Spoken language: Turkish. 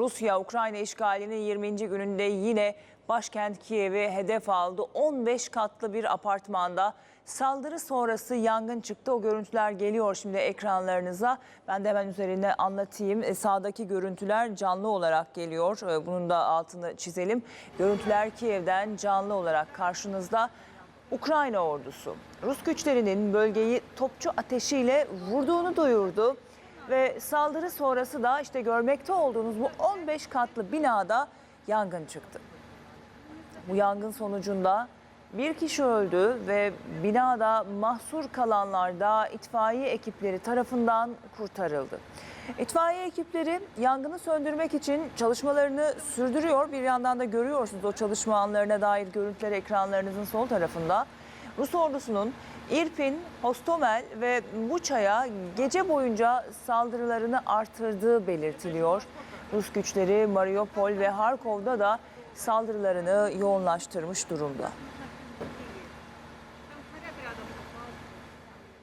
Rusya Ukrayna işgalinin 20. gününde yine başkent Kiev'i hedef aldı. 15 katlı bir apartmanda saldırı sonrası yangın çıktı. O görüntüler geliyor şimdi ekranlarınıza. Ben de hemen üzerine anlatayım. E, Sağdaki görüntüler canlı olarak geliyor. E, Bunun da altını çizelim. Görüntüler Kiev'den canlı olarak karşınızda. Ukrayna ordusu Rus güçlerinin bölgeyi topçu ateşiyle vurduğunu duyurdu. Ve saldırı sonrası da işte görmekte olduğunuz bu 15 katlı binada yangın çıktı. Bu yangın sonucunda bir kişi öldü ve binada mahsur kalanlar da itfaiye ekipleri tarafından kurtarıldı. İtfaiye ekipleri yangını söndürmek için çalışmalarını sürdürüyor. Bir yandan da görüyorsunuz o çalışma anlarına dair görüntüler ekranlarınızın sol tarafında. Rus ordusunun İrpin, Hostomel ve Buça'ya gece boyunca saldırılarını artırdığı belirtiliyor. Rus güçleri Mariupol ve Harkov'da da saldırılarını yoğunlaştırmış durumda.